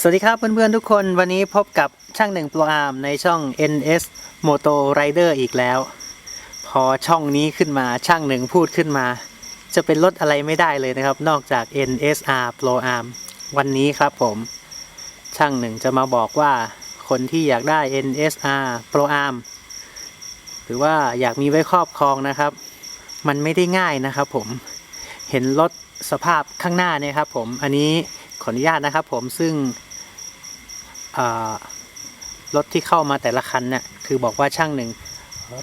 สวัสดีครับเพื่อนๆทุกคนวันนี้พบกับช่างหนึ่งโปรอาร์มในช่อง NS Moto Rider อีกแล้ว พอช่องนี้ขึ้นมาช่างหนึ่งพูดขึ้นมา จะเป็นรถอะไรไม่ได้เลยนะครับ นอกจาก NSR Pro Arm วันนี้ครับผม ช่างหนึ่งจะมาบอกว่าคนที่อยากได้ NSR Pro Arm หรือว่าอยากมีไว้ครอบครองนะครับ มันไม่ได้ง่ายนะครับผมเห็นรถสภาพข้างหน้าเนี่ยครับผมอันนี้ขออนุญาตนะครับผมซึ่ง รถที่เข้ามาแต่ละคันเนี่ยคือบอกว่าช่างหนึ่ง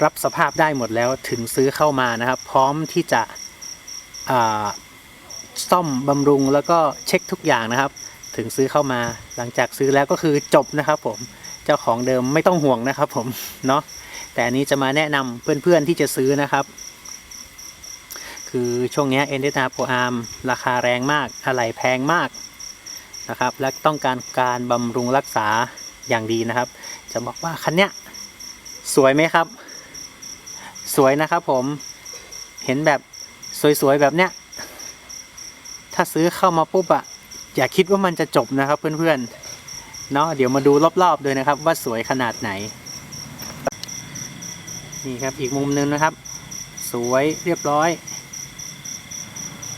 รับสภาพได้หมดแล้วถึงซื้อเข้ามานะครับ พร้อมที่จะซ่อมบำรุงแล้วก็เช็คทุกอย่างนะครับ ถึงซื้อเข้ามาหลังจากซื้อแล้วก็คือจบนะครับ ผมเจ้าของเดิมไม่ต้องห่วงนะครับ ผมเนาะแต่อันนี้จะมาแนะนำเพื่อนๆที่จะซื้อนะครับ คือช่วงนี้เอ็นเดนาโปรอาร์มราคาแรงมากอะไหล่แพงมาก นะครับ และต้องการการบำรุงรักษาอย่างดีนะครับ จะบอกว่าคันเนี้ยสวยไหมครับ สวยนะครับผมเห็นแบบสวยๆแบบเนี้ยถ้าซื้อเข้ามาปุ๊บอะอย่าคิดว่ามันจะจบนะครับเพื่อนๆเนาะเดี๋ยวมาดูรอบๆด้วยนะครับ ว่าสวยขนาดไหน นี่ครับอีกมุมหนึงนะครับ สวยเรียบร้อย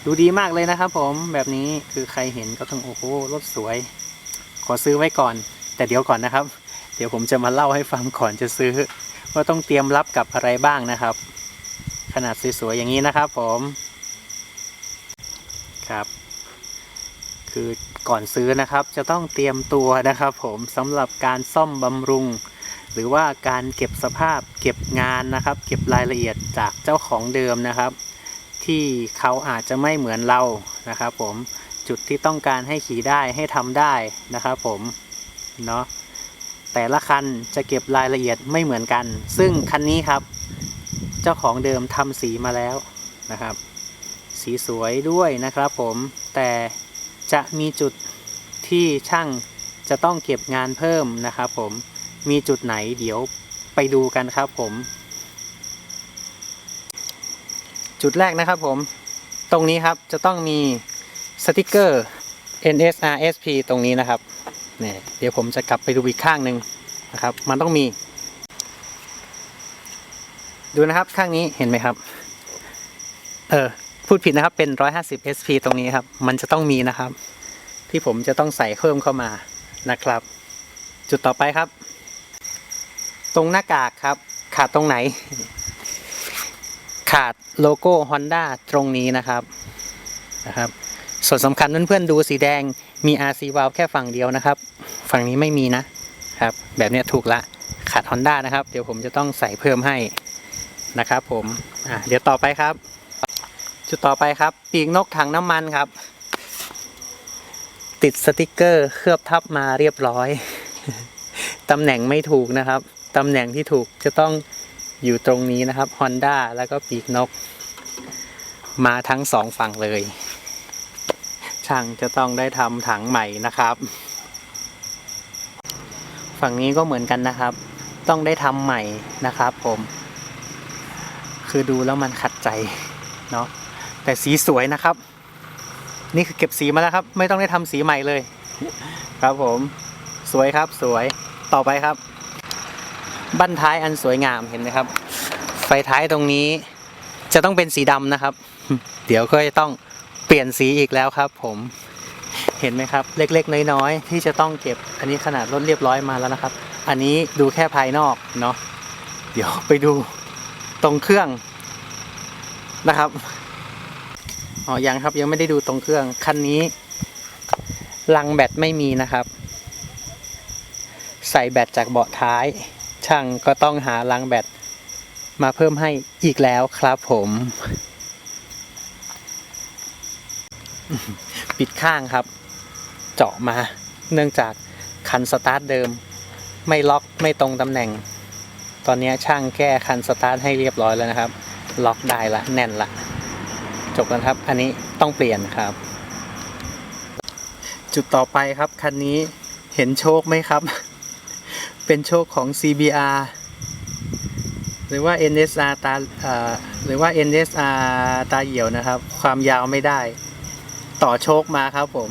ดูดีมากเลยนะครับผมแบบนี้คือใครเห็นก็ต้องโอ้โหรถสวย ขอซื้อไว้ก่อน แต่เดี๋ยวก่อนนะครับ เดี๋ยวผมจะมาเล่าให้ฟังก่อนจะซื้อ ว่าต้องเตรียมรับกับอะไรบ้างนะครับ ขนาดสวยๆอย่างนี้นะครับผมครับ คือก่อนซื้อนะครับ จะต้องเตรียมตัวนะครับ ผมสำหรับการซ่อมบำรุง หรือว่าการเก็บสภาพเก็บงานนะครับ เก็บรายละเอียดจากเจ้าของเดิมนะครับ ที่เขาอาจจะไม่เหมือนเรานะครับผมจุดที่ต้องการให้ขี่ได้ให้ทำได้นะครับผมเนาะแต่ละคันจะเก็บรายละเอียดไม่เหมือนกัน ซึ่งคันนี้ครับ เจ้าของเดิมทำสีมาแล้วนะครับ สีสวยด้วยนะครับผมแต่จะมีจุดที่ช่างจะต้องเก็บงานเพิ่มนะครับผมมีจุดไหนเดี๋ยวไปดูกันครับผม จุดแรกนะครับผมตรงนี้ครับจะต้องมีสติกเกอร์ NSRSP ตรงนี้นะครับเนี่ยเดี๋ยวผมจะกลับไปดูอีกข้างหนึ่งนะครับ มันต้องมี ดูนะครับข้างนี้เห็นไหมครับ เออพูดผิดนะครับเป็น 150 SP ตรงนี้ครับ มันจะต้องมีนะครับ ที่ผมจะต้องใส่เพิ่มเข้ามานะครับ จุดต่อไปครับ ตรงหน้ากากครับ ขาดตรงไหน ขาดโลโก้ Honda ตรงนี้นะครับนะครับ ส่วนสำคัญเพื่อนๆดูสีแดงมี RC valve แค่ฝั่งเดียวนะครับ ฝั่งนี้ไม่มีนะครับ แบบนี้ถูกละขาด Honda นะครับ เดี๋ยวผมจะต้องใส่เพิ่มให้นะครับ ผมอะเดี๋ยวต่อไปครับ จุดต่อไปครับ ปีกนกถังน้ำมันครับ ติดสติกเกอร์เคลือบทับมาเรียบร้อยตำแหน่งไม่ถูกนะครับตำแหน่งที่ถูกจะต้อง อยู่ตรงนี้นะครับ Honda แล้วก็ปีกนก มาทั้งสองฝั่งเลย ช่างจะต้องได้ทำถังใหม่นะครับ ฝั่งนี้ก็เหมือนกันนะครับ ต้องได้ทำใหม่นะครับผม คือดูแล้วมันขัดใจเนาะแต่สีสวยนะครับ นี่คือเก็บสีมาแล้วครับ ไม่ต้องได้ทำสีใหม่เลย ครับผม สวยครับสวยต่อไปครับ บั้นท้ายอันสวยงามเห็นไหมครับ ไฟท้ายตรงนี้จะต้องเป็นสีดำนะครับ เดี๋ยวก็จะต้องเปลี่ยนสีอีกแล้วครับ ผมเห็นไหมครับ เล็กๆ น้อยๆ ที่จะต้องเก็บอันนี้ขนาดรถเรียบร้อยมาแล้วนะครับ อันนี้ดูแค่ภายนอกเนาะเดี๋ยวไปดูตรงเครื่องนะครับอ๋อยังครับยังไม่ได้ดูตรงเครื่องคันนี้ลังแบตไม่มีนะครับ ใส่แบตจากเบาะท้าย ช่างก็ต้องหาลังแบตมาเพิ่มให้อีกแล้วครับผม ปิดข้างครับ เจาะมา เนื่องจากคันสตาร์ทเดิม ไม่ล็อกไม่ตรงตำแหน่ง ตอนนี้ช่างแก้คันสตาร์ทให้เรียบร้อยแล้วนะครับ ล็อกได้ละแน่นละ จบแล้วครับ อันนี้ต้องเปลี่ยนครับ จุดต่อไปครับคันนี้เห็นโชคไหมครับ เป็นโชคของ CBR หรือว่า NSR ตาเอ่อหรือว่า NSR ตาเหี่ยวนะครับ ความยาวไม่ได้ ต่อโชคมาครับผม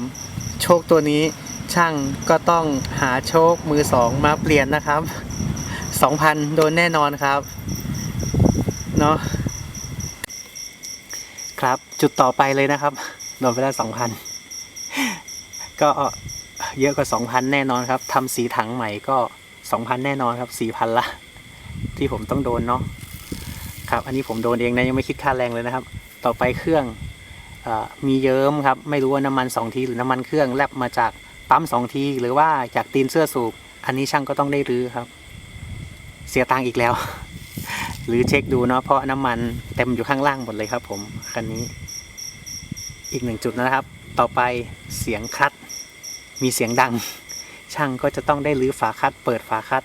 โชคตัวนี้ช่างก็ต้องหาโชคมือสองมาเปลี่ยนนะครับ 2,000 โดนแน่นอนครับ เนาะครับจุดต่อไปเลยนะครับ โดนไปแล้ว 2,000 ก็เยอะกว่า 2,000 แน่นอนครับทำสีถังใหม่ก็ 2,000แน่นอนครับ4,000ละ ที่ผมต้องโดนเนาะครับ อันนี้ผมโดนเองนะยังไม่คิดค่าแรงเลยนะครับ ต่อไปเครื่องอมีเยิ้มครับ ไม่รู้ว่าน้ำมัน2ทีหรือน้ำมันเครื่องแลบมาจากปั๊ม2ทีหรือว่าจากตีนเสื้อสูบอันนี้ช่างก็ต้องได้รื้อครับ เสียตังค์อีกแล้ว หรือเช็คดูเนาะเพราะน้ำมันเต็มอยู่ข้างล่างหมดเลยครับ ผมคันนี้ อีกหนึ่งจุดนะครับ ต่อไปเสียงคลัตช์มีเสียงดัง ช่างก็จะต้องได้รื้อฝาคัด เปิดฝาคัด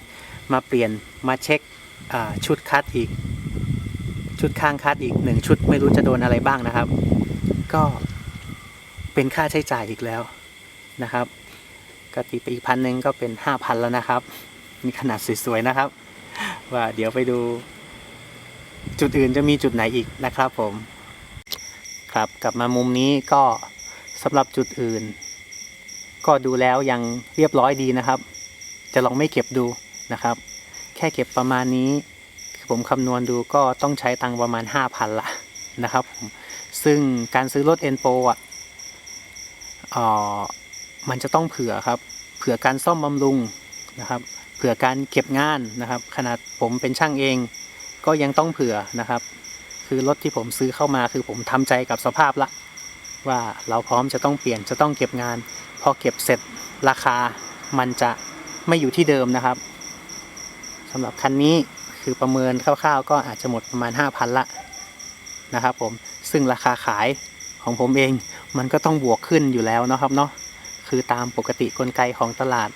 มาเปลี่ยนมาเช็คชุดคัดอีก ชุดข้างคัดอีกหนึ่งชุดไม่รู้จะโดนอะไรบ้างนะครับ ก็เป็นค่าใช้จ่ายอีกแล้วนะครับก็ตีไปอีกพันหนึ่งก็เป็นห้าพันแล้วนะครับมีขนาดสวยๆนะครับ ว่าเดี๋ยวไปดู จุดอื่นจะมีจุดไหนอีกนะครับผม ครับกลับมามุมนี้ก็สำหรับจุดอื่น ก็ดูแล้วยังเรียบร้อยดีนะครับ จะลองไม่เก็บดูนะครับ แค่เก็บประมาณนี้ ผมคำนวณดูก็ต้องใช้ตังประมาณ 5,000ละนะครับผมซึ่งการซื้อรถ e n p o อะเอ่อมันจะต้องเผื่อครับ เผื่อการซ่อมบำรุงนะครับ เผื่อการเก็บงานนะครับ ขนาดผมเป็นช่างเอง ก็ยังต้องเผื่อนะครับ คือรถที่ผมซื้อเข้ามาคือผมทำใจกับสภาพละว่าเราพร้อมจะต้องเปลี่ยนจะต้องเก็บงาน พอเก็บเสร็จราคามันจะไม่อยู่ที่เดิมนะครับสำหรับคันนี้คือประเมินคร่าวๆ ก็อาจจะหมดประมาณ 5,000 ละนะครับผมซึ่งราคาขายของผมเองมันก็ต้องบวกขึ้นอยู่แล้วเนาะครับเนาะคือตามปกติกลไกของตลาด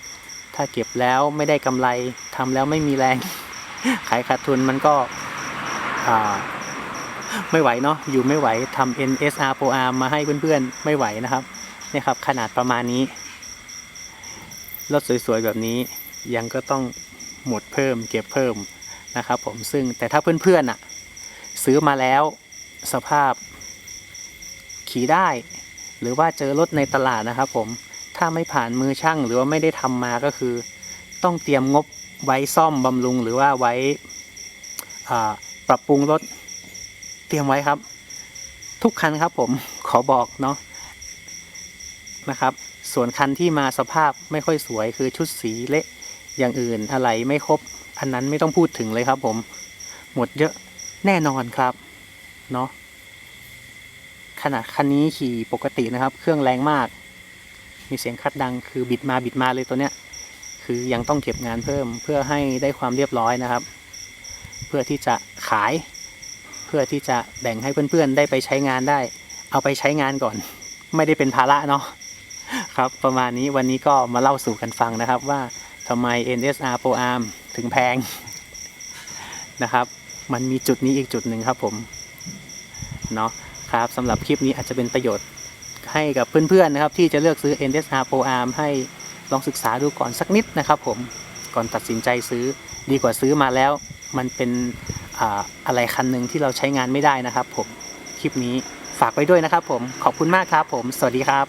ถ้าเก็บแล้วไม่ได้กำไรทำแล้วไม่มีแรง ขายขาดทุนมันก็ไม่ไหวเนาะอยู่ไม่ไหวทำ NSR Pro Arm มาให้เพื่อนๆ ไม่ไหวนะครับ นี่ครับ ขนาดประมาณนี้ รถสวยๆแบบนี้ยังก็ต้องหมดเพิ่มเก็บเพิ่มนะครับ ผมซึ่งแต่ถ้าเพื่อนๆอะ ซื้อมาแล้วสภาพขี่ได้ หรือว่าเจอรถในตลาดนะครับ ผมถ้าไม่ผ่านมือช่างหรือว่าไม่ได้ทำมาก็คือ ต้องเตรียมงบไว้ซ่อมบำรุงหรือว่าไว้ปรับปรุงรถเตรียมไว้ครับ ทุกคันครับผมขอบอกเนาะ นะครับ ส่วนคันที่มาสภาพไม่ค่อยสวยคือชุดสีเละอย่างอื่นอะไรไม่ครบ อันนั้นไม่ต้องพูดถึงเลยครับผม หมดเยอะแน่นอนครับ เนาะขนาดคันนี้ขี่ปกตินะครับ เครื่องแรงมาก มีเสียงคัดดังคือบิดมาบิดมาเลยตัวเนี้ย คือยังต้องเก็บงานเพิ่มเพื่อให้ได้ความเรียบร้อยนะครับ เพื่อที่จะขาย เพื่อที่จะแบ่งให้เพื่อนๆ ได้ไปใช้งานได้ เอาไปใช้งานก่อน ไม่ได้เป็นภาระเนาะ ครับประมาณนี้วันนี้ก็มาเล่าสู่กันฟังนะครับว่าทำไม NSR Pro Arm ถึงแพงนะครับ มันมีจุดนี้อีกจุดหนึ่งครับผม เนาะครับสำหรับคลิปนี้อาจจะเป็นประโยชน์ให้กับเพื่อนๆนะครับ ที่จะเลือกซื้อ NSR Pro Arm ให้ลองศึกษาดูก่อนสักนิดนะครับ ผมก่อนตัดสินใจซื้อดีกว่าซื้อมาแล้ว มันเป็นอะไรคันหนึ่งที่เราใช้งานไม่ได้นะครับ ผมคลิปนี้ฝากไว้ด้วยนะครับ ผมขอบคุณมากครับ ผม สวัสดีครับ